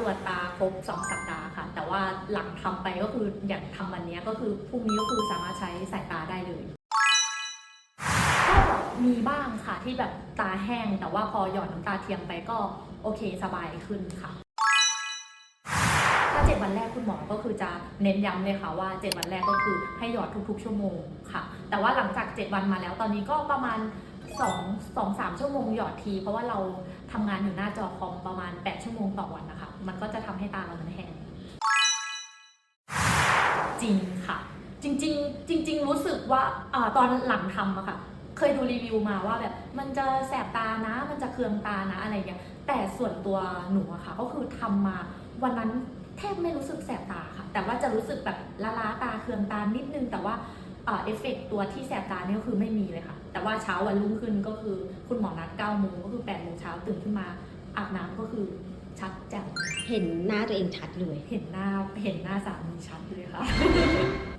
ตรวจตาครบ 2 สัปดาห์ค่ะ แต่ว่าหลังทำไปก็คืออย่างทำวันนี้ก็คือพรุ่งนี้ก็คือสามารถใช้สายตาได้เลยก็มีบ้างค่ะที่แบบตาแห้ง แต่ว่าพอหย่อดน้ำตาเทียมไปก็โอเคสบายขึ้นค่ะถ้า7วันแรกคุณหมอก็คือจะเน้นย้ำเลยค่ะว่า 7 วันแรกก็คือให้หยอดทุกๆ ชั่วโมงค่ะ แต่ว่าหลังจาก 7 วันมาแล้วตอนนี้ก็ประมาณ 2 2 3ชั่วโมงหยอดที เพราะว่าเราทำงานอยู่หน้าจอคอมประมาณ 8 ชั่วโมงต่อวันนะคะ มันก็จะทำให้ตาเรามันแห้งจริงค่ะ จริงจริงๆรู้สึกว่าอาตอนหลังทำอะค่ะ เคยดูรีวิวมาว่าแบบมันจะแสบตานะ มันจะเคืองตานะอะไรอย่างเงี้ยแต่ส่วนตัวหนูอะค่ะ ก็คือทำมาวันนั้นแทบไม่รู้สึกแสบตาค่ะ แต่ว่าจะรู้สึกแบบละล้าตาเคืองตานิดนึงแต่ว่า เอ่อเอฟเฟกต์ตัวที่แสบตาเนี่ยก็คือไม่มีเลยค่ะ แต่ว่าเช้าวันรุ่งขึ้นก็คือคุณหมอนัด9โมงก็คือ8โมงเช้าตื่นขึ้นมาอาบน้ำก็คือชัดแจ่มเห็นหน้าตัวเองชัดเลย เห็นหน้าเห็นหน้าสามีชัดเลยค่ะ